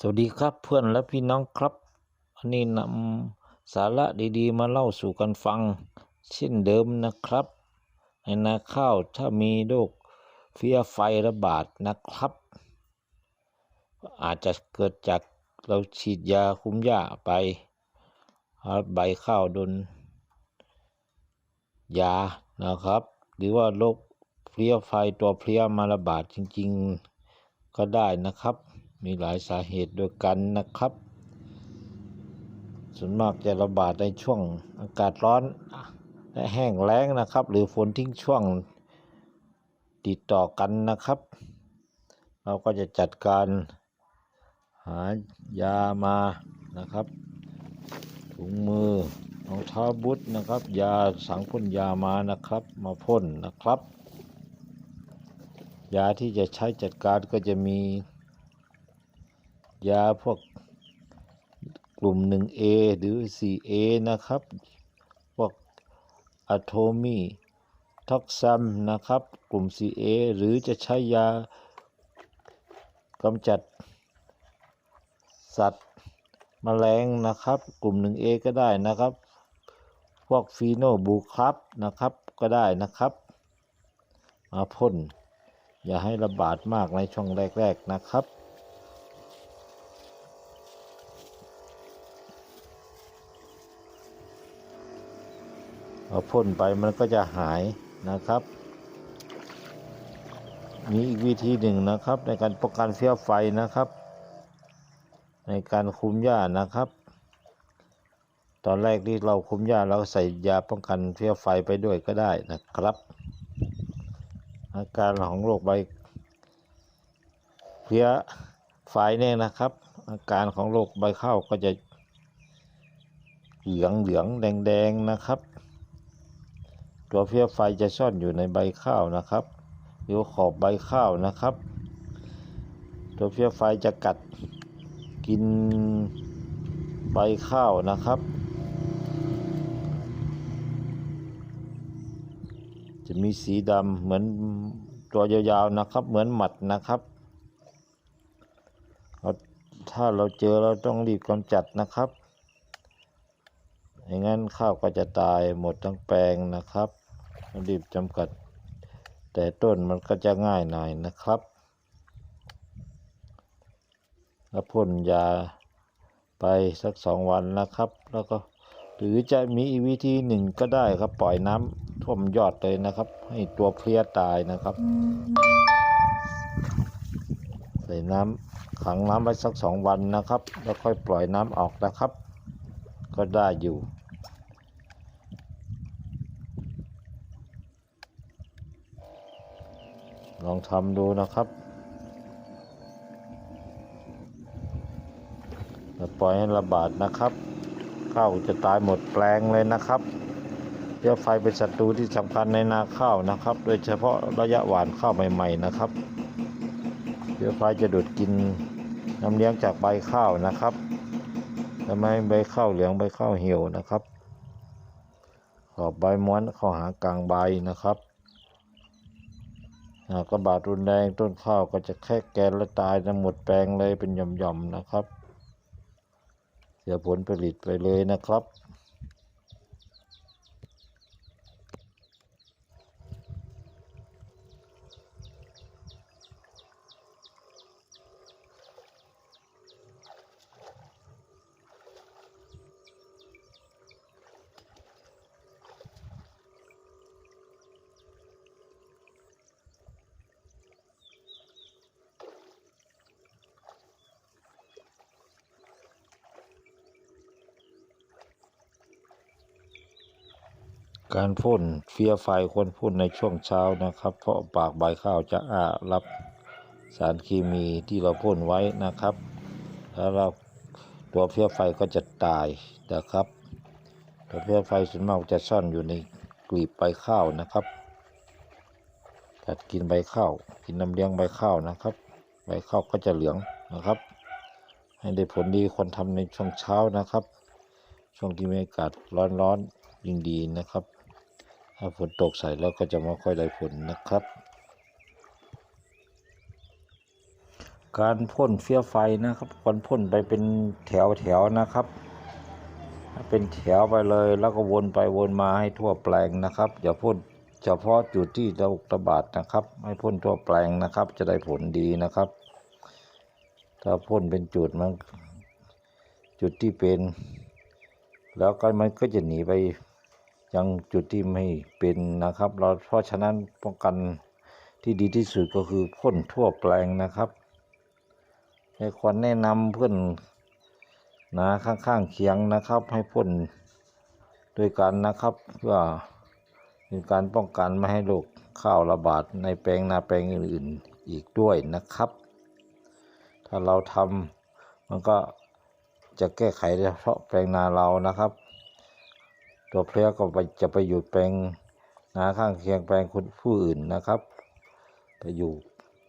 สวัสดีครับเพื่อนและพี่น้องครับวันนี้นำสาระดีๆ มาเล่าสู่กันฟัง เช่นเดิมนะครับ ในนาข้าวถ้ามีโรคเฟี้ยไฟระบาดนะครับ อาจจะเกิดจากเราฉีดยาคุมหญ้าไปใบข้าวโดนยานะครับ หรือว่าโรคเพลี้ยไฟตัวเพลียมาระบาดจริง ๆ ก็ได้นะครับ มีหลายสาเหตุด้วยกันนะครับ ส่วนมากจะระบาดในช่วงอากาศร้อนและแห้งแล้งนะครับ หรือฝนทิ้งช่วงติดต่อกันนะครับ เราก็จะจัดการหายามานะครับ ถุงมือรองเท้าบุตนะครับ ยาสังพ่นยามานะครับ มาพ่นนะครับ ยาที่จะใช้จัดการก็จะมี ยาพวกกลุ่ม 1A หรือ 4A นะครับ พวกอะโทมีท็อกซัมนะครับ กลุ่ม 4A หรือจะใช้ยากำจัด สัตว์แมลงนะครับ กลุ่ม 1A ก็ได้นะครับ พวกฟีโนบูครับนะครับก็ได้นะครับ มาพ่นอย่าให้ระบาดมากในช่วงแรก ๆนะครับ เอาพ่นไปมันก็จะหายนะครับ มีอีกวิธีหนึ่งนะครับ ในการป้องกันเฟี้ยไฟนะครับ ในการคุมหญ้านะครับ ตอนแรกที่เราคุมหญ้าเราใส่ยาป้องกันเฟี้ยไฟไปด้วยก็ได้นะครับ อาการของโรคใบเพี้ยไฟเนี่ยนะครับ อาการของโรคใบข้าวก็จะเหลืองเหลืองแดงแดงนะครับ ตัวเพี้ยไฟจะซ่อนอยู่ในใบข้าวนะครับหรือขอบใบข้าวนะครับ ตัวเพี้ยไฟจะกัดกินใบข้าวนะครับ จะมีสีดำเหมือนตัวยาวๆนะครับ เหมือนหมัดนะครับถ้าเราเจอเราต้องรีบกำจัดนะครับ อย่างนั้นข้าวก็จะตายหมดทั้งแปลงนะครับรีบจำกัด แต่ต้นมันก็จะง่ายหน่อยนะครับแล้วพ่นยาไปสักสองวันนะครับ แล้วก็หรือจะมีอีกวิธีหนึ่งก็ได้ครับ ปล่อยน้ำท่วมยอดเลยนะครับ ให้ตัวเพลี้ยตายนะครับ ใส่น้ำขังน้ำไว้สักสองวันนะครับ แล้วค่อยปล่อยน้ำออกนะครับ ก็ได้อยู่ ลองทำดูนะครับแล้วปล่อยให้ระบาดนะครับ ข้าวจะตายหมดแปลงเลยนะครับเชื้อไฟเป็นศัตรูที่สำคัญในนาข้าวนะครับ โดยเฉพาะระยะหวานข้าวใหม่ๆนะครับเชื้อไฟจะดูดกินน้ำเลี้ยงจากใบข้าวนะครับทำให้ใบข้าวเหลืองใบข้าวเหี่ยวนะครับ ขอบใบม้วนเข้าหากลางใบนะครับ หากระบาดรุนแรงต้นข้าวก็จะแค่แกนและตายนะหมดแปลงเลยเป็นหย่อมๆนะครับ เสียผลผลิตไปเลยนะครับ การพ่นเฟียไฟควรพ่นในช่วงเช้านะครับ เพราะปากใบข้าวจะอ้ารับสารเคมีที่เราพ่นไว้นะครับ แล้วเราตัวเฟียไฟก็จะตายนะครับ ตัวเฟียไฟส่วนมากจะซ่อนอยู่ในกลีบใบข้าวนะครับกัดกินใบข้าวกินน้ำเลี้ยงใบข้าวนะครับ ใบข้าวก็จะเหลืองนะครับ ให้ได้ผลดีคนทำในช่วงเช้านะครับ ช่วงที่มีอากาศร้อนๆยิ่งดีนะครับ ถ้าฝนตกใส่แล้วก็จะไม่ค่อยได้ผลนะครับ การพ่นเฟี้ยไฟนะครับควรพ่นไปเป็นแถวแถวๆนะครับ เป็นแถวไปเลยแล้วก็วนไปวนมาให้ทั่วแปลงนะครับอย่าพ่นเฉพาะจุดที่เราระบาดนะครับ ให้พ่นทั่วแปลงนะครับ จะได้ผลดีนะครับ ถ้าพ่นเป็นจุดมันจุดที่เป็น แล้วก็มันก็จะหนีไป ยังจุดที่ไม่เป็นนะครับ เราเพราะฉะนั้นป้องกันที่ดีที่สุดก็คือพ่นทั่วแปลงนะครับให้ควรแนะนำเพื่อนนะข้างๆเคียงนะครับ ให้พ่นด้วยกันนะครับ เพื่อเป็นการป้องกันไม่ให้โรคข้าวระบาดในแปลงนาแปลงอื่นๆอีกด้วยนะครับ ถ้าเราทำมันก็จะแก้ไขเฉพาะแปลงนาเรานะครับ ตัวเพลี้ยก็ไปจะไปอยู่แปลงนาข้างเคียงแปลงคนผู้อื่นนะครับไปอยู่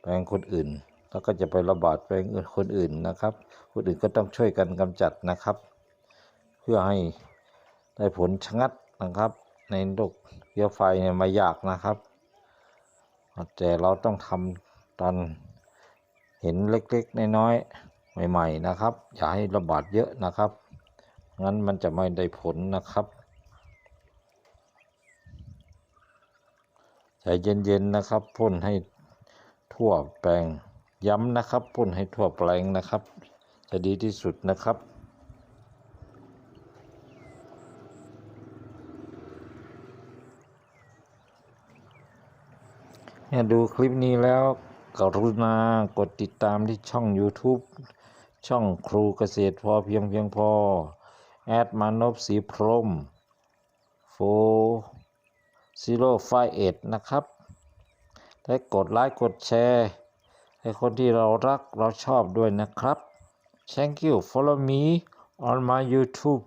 แปลงคนอื่น แล้วก็จะไประบาดแปลงคนอื่นนะครับ คนอื่นก็ต้องช่วยกันกำจัดนะครับ เพื่อให้ได้ผลชะงัดนะครับ ในโรคเพี้ยไฟเนี่ยม่ยากนะครับ แต่เราต้องทำตอนเห็นเล็กๆน้อยๆใหม่ ๆนะครับ อย่าให้ระบาดเยอะนะครับงั้นมันจะไม่ได้ผลนะครับ ใจ เย็นๆนะครับพ่นให้ทั่วแปลงย้ำนะครับพ่นให้ทั่วแปลงนะครับ จะดีที่สุดนะครับเนี่ยดูคลิปนี้แล้วกรุณากดติดตามที่ช่อง YouTube ช่องครูเกษตรพอเพียงเพียงพอ แอดมานพสีพรหมโฟ ซีโร่ไฟเอ็ดนะครับ และกดไลค์กดแชร์ให้คนที่เรารักเราชอบด้วยนะครับ Thank you follow me on my YouTube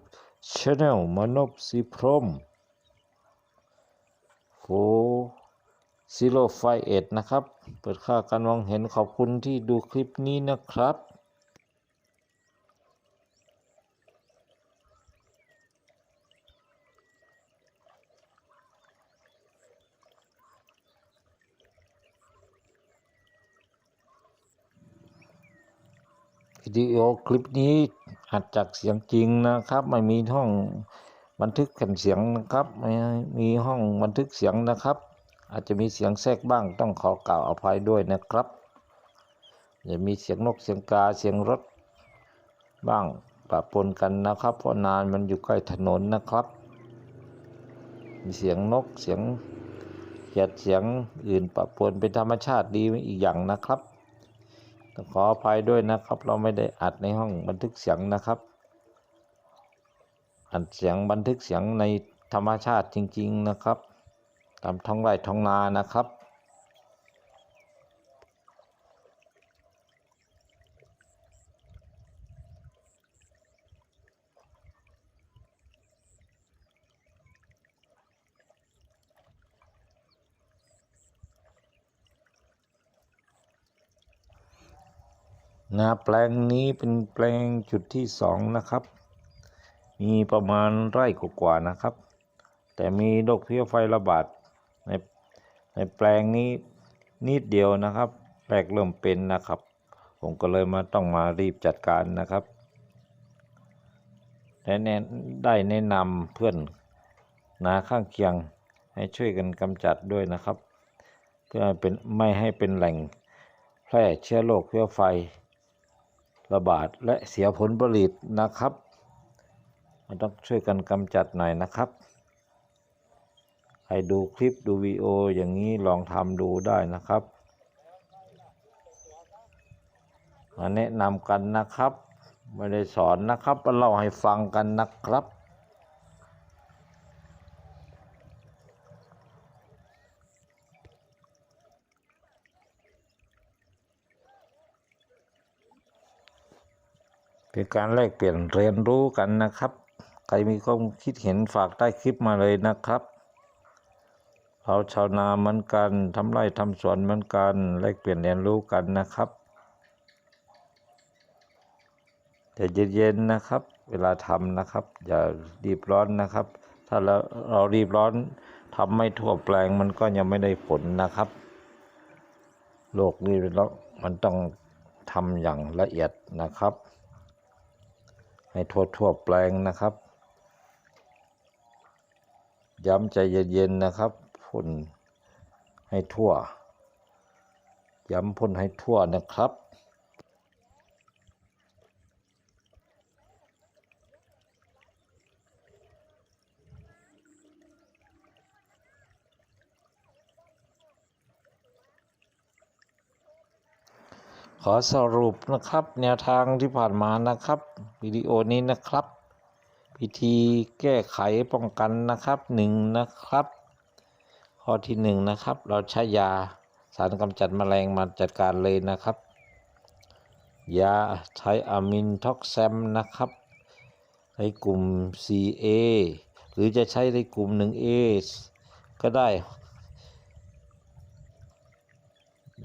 channel มนพสีพรมโฟซีโร่ไฟเอ็ดนะครับ เปิดค่าการมองเห็นขอบคุณที่ดูคลิปนี้นะครับ วิดีโอคลิปนี้อัดจากเสียงจริงนะครับ ไม่มีห้องบันทึกแผ่นเสียงนะครับ ไม่มีห้องบันทึกเสียงนะครับ อาจจะมีเสียงแทรกบ้างต้องขอกล่าวอภัยด้วยนะครับอย่ามีเสียงนกเสียงกาเสียงรถบ้างปะปนกันนะครับ เพราะนานมันอยู่ใกล้ถนนนะครับ มีเสียงนกเสียงเขียดเสียงอื่นปะปนเป็นธรรมชาติดีอีกอย่างนะครับ ขออภัยด้วยนะครับ เราไม่ได้อัดในห้องบันทึกเสียงนะครับ อัดเสียงบันทึกเสียงในธรรมชาติจริง ๆนะครับ ตามท้องไร่ท้องนานะครับ นาแปลงนี้เป็นแปลงจุดที่สองนะครับ มีประมาณไร่กว่าๆนะครับ แต่มีโรคเพลี้ยไฟระบาดในในแปลงนี้นิดเดียวนะครับแรกเริ่มเป็นนะครับ ผมก็เลยมาต้องมารีบจัดการนะครับและแนะได้แนะนำเพื่อนนาข้างเคียงให้ช่วยกันกำจัดด้วยนะครับ เพื่อเป็นไม่ให้เป็นแหล่งแพร่เชื้อโรคเพลี้ยไฟ ระบาดและเสียผลผลิตนะครับมันต้องช่วยกันกำจัดหน่อยนะครับ ใครดูคลิปดูวิดีโออย่างนี้ลองทำดูได้นะครับมาแนะนำกันนะครับ ไม่ได้สอนนะครับมาเล่าให้ฟังกันนะครับ เป็นการแลกเปลี่ยนเรียนรู้กันนะครับ ใครมีความคิดเห็นฝากใต้คลิปมาเลยนะครับ เราชาวนาเหมือนกันทำไร่ทำสวนเหมือนกัน แลกเปลี่ยนเรียนรู้กันนะครับแต่เย็นๆนะครับ เวลาทำนะครับ อย่ารีบร้อนนะครับ ถ้าเราเรารีบร้อนทำไม่ทั่วแปลงมันก็ยังไม่ได้ผลนะครับโลกนี้แล้วมันต้องทำอย่างละเอียดนะครับ ให้ทั่วทั่วแปลงนะครับ ย้ำใจเย็นๆนะครับพ่นให้ทั่ว ย้ำพ่นให้ทั่วนะครับ ขอสรุปนะครับ แนวทางที่ผ่านมานะครับวิดีโอนี้นะครับวิธีแก้ไขป้องกันนะครับหนึ่งนะครับ ข้อที่หนึ่งนะครับ เราใช้ยาสารกำจัดแมลงมาจัดการเลยนะครับ ยาใช้อะมินท็อกแซมนะครับ ในกลุ่ม CA หรือจะใช้ในกลุ่ม 1A ก็ได้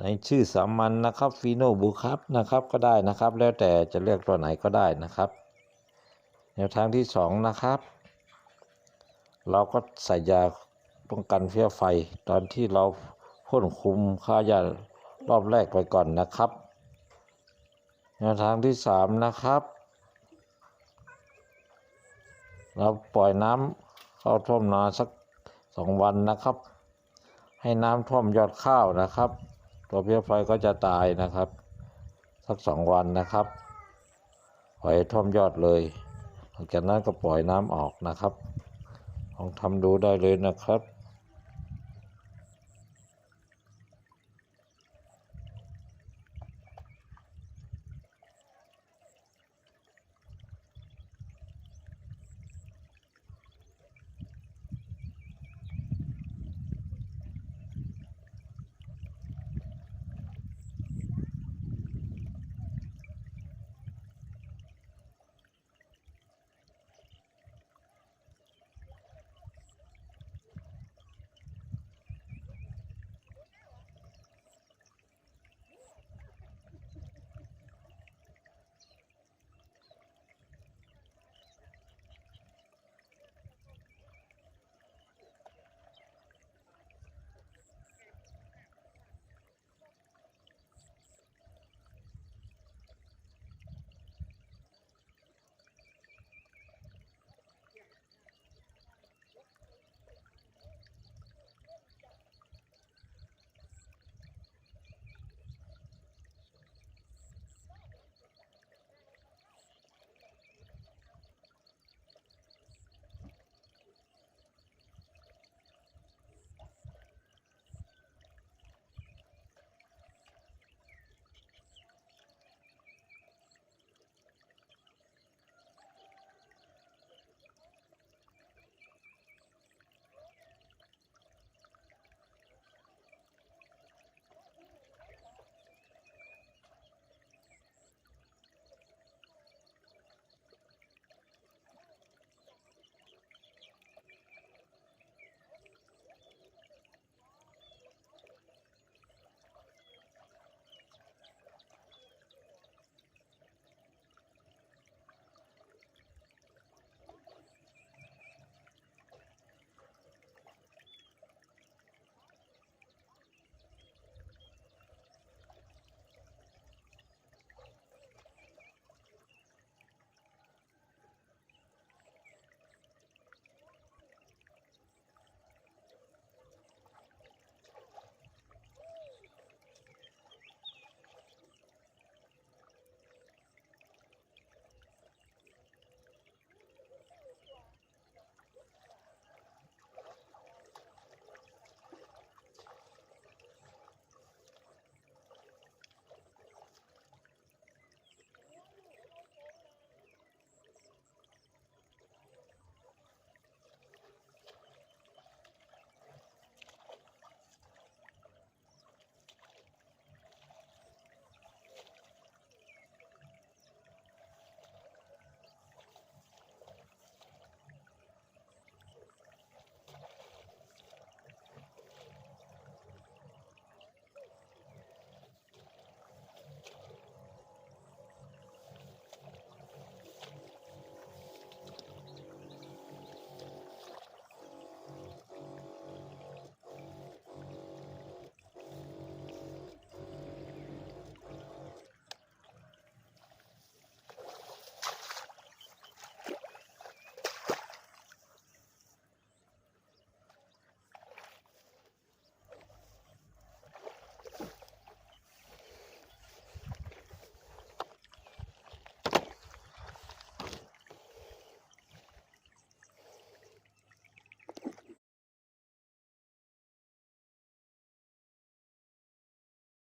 ในชื่อสามัญนนะครับฟีโนบูครับนะครับก็ได้นะครับ แล้วแต่จะเลือกตัวไหนก็ได้นะครับ แนวทางที่สองนะครับ เราก็ใส่ยาป้องกันเพี้ยไฟ ตอนที่เราพ่นคุมค่ายารอบแรกไปก่อนนะครับ แนวทางที่สามนะครับ เราปล่อยน้ำเข้าท่วมนาสักสองวันนะครับ ให้น้ำท่วมยอดข้าวนะครับ ตัวเพี้ยไฟก็จะตายนะครับ สักสองวันนะครับปล่อยท่วมยอดเลยหลังจากนั้นก็ปล่อยน้ำออกนะครับลองทำดูได้เลยนะครับ